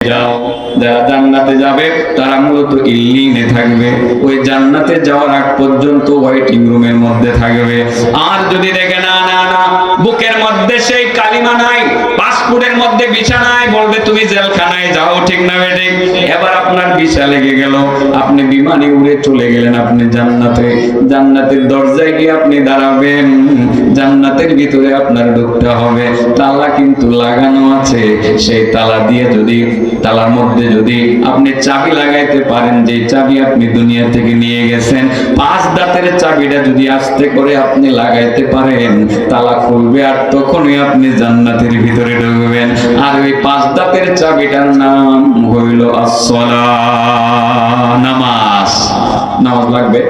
যাও, যারা জান্নাতে যাবে, তারা মূলত ইল্লিনে থাকবে। ওই জান্নাতে যাওয়ার আগ পর্যন্ত ওয়াইটিং রুমের মধ্যে থাকবে। আর যদি দেখে না না না সেই কালিমা নাই, পাসপোর্টের মধ্যে বিছানায় বলবে, তুমি জেলখানায় যাও। ঠিক না বেটে এবার আপনার বিছা লেগে গেল। আপনি বিমানে উড়ে চলে গেলেন আপনি জান্নাতে। জান্নাতের দরজায় গিয়ে আপনি দাঁড়াবেন। জান্নাতের ভিতরে আপনার ঢুকতে হবে। তালা কিন্তু লাগানো আছে। সেই তালা দিয়ে যদি, তালার মধ্যে যদি আপনি চাবি লাগাইতে পারেন, যে চাবি আপনি দুনিয়া থেকে নিয়ে গেছেন, পাঁচ দাঁতের চাবিটা যদি আস্তে করে আপনি লাগাইতে পারেন, তালা খুলবে আর তখনই আপনি জান্নাতের ভিতরে ঢুকবেন। আর ওই পাঁচ দাঁতের চাবিটার নাম হইল নামাজ। নামাজ লাগবে?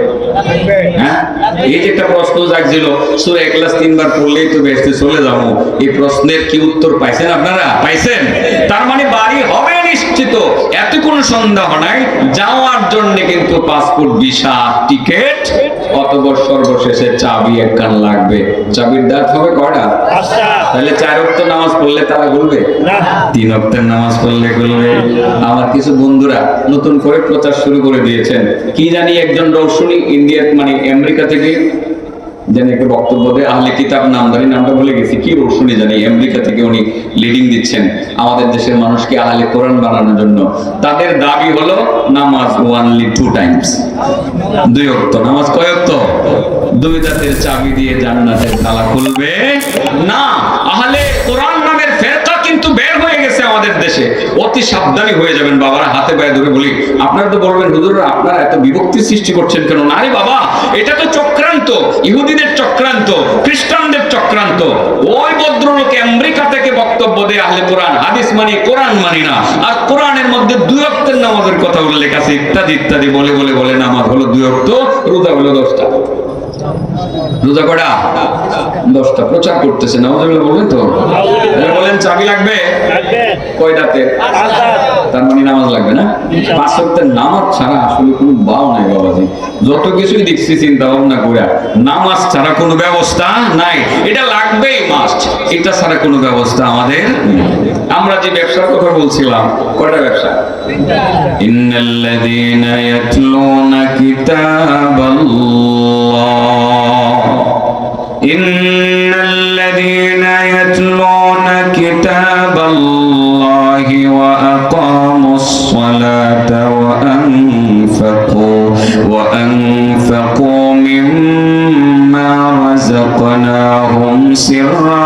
হ্যাঁ? এই যে একটা প্রশ্ন জাগছিল, সূরা ইখলাস তিনবার পড়লেই তো বেহেশতে চলে যাব। এই প্রশ্নের কি উত্তর পাইছেন আপনারা? পাইছেন? তার মানে বাড়ি হবে নিশ্চিত এত কোনো সন্দেহ নাই যাওয়ার জন্য কিন্তু পাসপোর্ট ভিসা টিকেট অতবর সর্বশেষে চাবি একখান লাগবে। চাবির দাঁত হবে কয়টা? তাহলে চার অক্ত নামাজ পড়লে তারা বলবে? তিন অক্তের নামাজ পড়লে বলবে আমার কিছু বন্ধুরা নতুন করে প্রচার শুরু করে দিয়েছেন। কি জানি একজন রৌশনী ইন্ডিয়া মানে আমেরিকা থেকে যেন একটা বক্তব্য দেয়, আহলে কিতাব নামটা বলে গেছি, কি জানি, আমেরিকা থেকে উনি লিডিং দিচ্ছেন। আমাদের দেশের মানুষকে আহলে কোরআন বানানোর জন্য। তাদের দাবি হলো, নামাজ ওয়ানলি টু টাইমস দুই অক্ত নামাজ কয় অক্ত দুই দাঁতের চাবি দিয়ে জান্নাতের তালা খুলবে না। আহলে কোরআন নামের কিন্তু বের হয়ে আমাদের দেশে অতি সাবধানী হয়ে যাবেন বাবারা, হাতে পায়ে ধরে বলি। আপনারা তো বলবেন, হুজুররা, আপনারা এত বিভক্তি সৃষ্টি করছেন কেন? না বাবা, এটা তো চক্রান্ত, ইহুদিদের চক্রান্ত, খ্রিস্টানদের চক্রান্ত। ওই ভদ্রলোক আমেরিকা থেকে বক্তব্য দেয়, আহলে কোরআন, হাদিস মানি, কোরআন মানি না। আর কোরআনের মধ্যে দুই অক্তের নামাজের কথা উল্লেখ আছে, ইত্যাদি ইত্যাদি, বলে বলে বলে নামাজ হলো দুই অক্ত, রোজা হলো দশটা। রোজা কটা দশটা। প্রচার করতেছে নামাজ বলবেন তো? বলেন চাবি লাগবে? কয়টাতে? তার মানে নামাজ লাগবে না? পাঁচ সপ্তাহের নামাজ ছাড়া আসলে কোনো বাও নাই বাবাজি। যত কিছুই দেখছি চিন্তা ভাবনা করে নামাজ ছাড়া কোনো ব্যবস্থা নাই। এটা লাগবেই মাস্ট এটা ছাড়া কোনো ব্যবস্থা আমাদের। আমরা যে ব্যবসার কথা বলছিলাম কয়টা ব্যবসা? ইন্নাল্লাযীনা ইয়াতলুনা কিতাবাল্লাহ। ইন্নাল্লাযীনা ইয়াতলুনা কিতাবাল্লাহ। رزقناهم سرا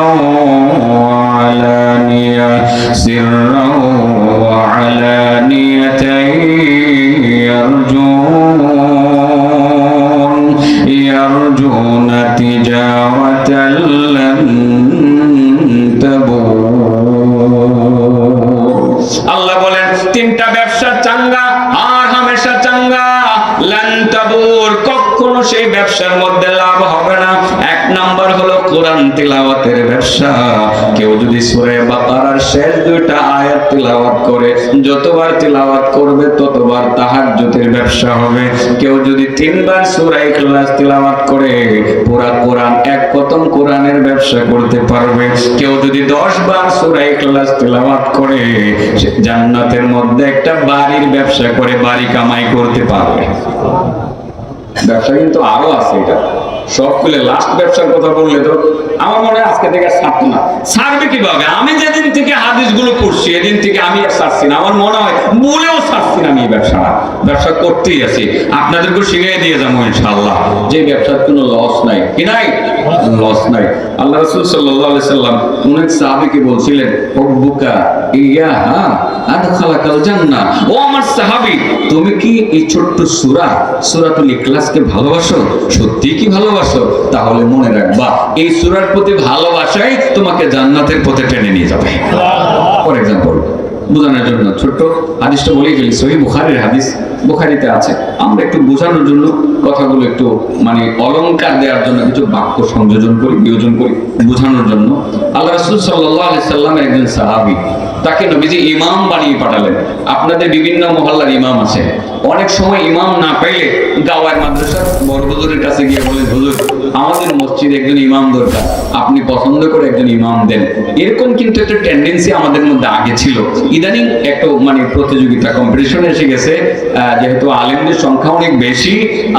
وعلانية سرا وعلانية يرجون يرجون تجارة لن تبور আল্লাহ বলেন তিনটা ব্যবসা চাঙ্গা আর হামেশা চাঙ্গা লান্তাবুর কখনো সেই ব্যবসার মধ্যে লাভ হবে না। এক নাম্বার হলো কোরআন তিলাওয়াতের ব্যবসা। কেউ যদি সূরা বাকারার শেষ দুইটা আয়াত তিলাওয়াত করে, যতবার তিলাওয়াত করবে, ততবার তাহাজ্জুদের ব্যবসা হবে। কেউ যদি তিনবার সূরা ইখলাস তিলাওয়াত করে, পুরা কোরআন এক কতম কোরআনের ব্যবসা করতে পারবে। কেউ যদি দশ বার সূরা ইখলাস তিলাওয়াত করে জান্নাতের মধ্যে একটা বাড়ির ব্যবসা করে, বাড়ি কামাই করতে পারবে। ব্যবসা কিন্তু আরও আছে এটা। সব খুলে লাস্ট ব্যবসার কথা বললে তো আমার মনে হয় আজকে থেকে ছাড়তো না। ছাড়বে কীভাবে? আমি যেদিন থেকে হাদিসগুলো করছি এদিন থেকে আমি আর ছাড়ছি না। আমার মনে হয় বলেও ছাড়ছি না আমি এই ব্যবসাটা ব্যবসা করতেই আছি। আপনাদেরকে শিখিয়ে দিয়ে যাব ইনশাআল্লাহ। যে ব্যবসার কোনো লস নাই। কি নাই? লস নাই। আল্লাহ রাসূল আলাইহি সাল্লাম অনেক সাহাবীকে বলছিলেন, হব্বুকা ইয়া, হা, আদখালাকাল জান্নাহ। ও আমার সাহাবী, তুমি কি এই ছোট্ট সুরা সূরা সূরাতুল ইখলাসকে ভালোবাসো? সত্যি কি ভালোবাসো? তাহলে মনে রাখবা, এই সূরার প্রতি ভালোবাসাই তোমাকে জান্নাতের পথে টেনে নিয়ে যাবে। ফর এক্সাম্পল বোঝানোর জন্য ছোট্ট হাদিসটা বলেই ফেলি সহি বুখারীর হাদিস। বুখারীতে আছে, আমরা একটু বোঝানোর জন্য কথাগুলো একটু মানে অলংকার দেওয়ার জন্য কিছু বাক্য সংযোজন করি, বিয়োজন করি, বোঝানোর জন্য। আল্লাহ রাসূল সাল্লাল্লাহু আলাইহি সাল্লামের একজন সাহাবী তাকে নবীজি ইমাম বানিয়ে পাঠালেন। আপনাদের বিভিন্ন মহল্লার ইমাম আছে। অনেক সময় ইমাম না পেলে গাওয়ার মাদ্রাসার বড় হুজুরের কাছে গিয়ে বলেন হুজুর মসজিদে একজন ইমাম দরকার। আপনি পছন্দ করে একজন ইমাম দেন। এরকম কিন্তু একটা টেন্ডেন্সি আমাদের মধ্যে আগে ছিল। ইদানিং একটা মানে প্রতিযোগিতা কম্পিটিশন এসে গেছে। যেহেতু আলেমদের সংখ্যা অনেক বেশি,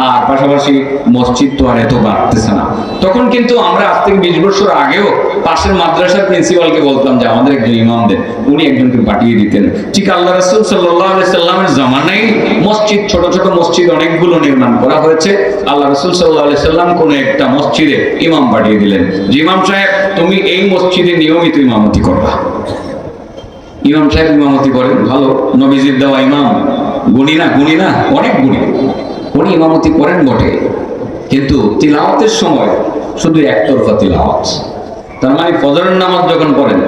আর পাশাপাশি মসজিদ তো আর এত বাড়তেছে না। তখন কিন্তু আমরা আজ থেকে বিশ বছর আগেও পাশের মাদ্রাসার প্রিন্সিপালকে বলতাম যে, আমাদের একজন ইমাম দেন। উনি একজনকে পাঠিয়ে দিতেন। ঠিক আল্লাহ রসুল সাল্লাহ সাল্লামের জামানায় মসজিদ, ছোট ছোট মসজিদ অনেকগুলো নির্মাণ করা হয়েছে। আল্লাহ রসুল সাল্লাহ সাল্লাম কোন একটা মসজিদে ইমাম পাঠিয়ে দিলেন। যে ইমাম সাহেব, তুমি এই মসজিদে নিয়মিত ইমামতি করবা। ইমাম সাহেব ইমামতি করেন, ভালো। নবীজির দেওয়া ইমাম, গুণী না গুণী না, অনেক গুণী। উনি ইমামতি করেন বটে। কিন্তু তিলাওয়াতের সময় শুধু একতরফা তিলাওয়াত। তার মানে ফজরের নামাজ যখন পড়েন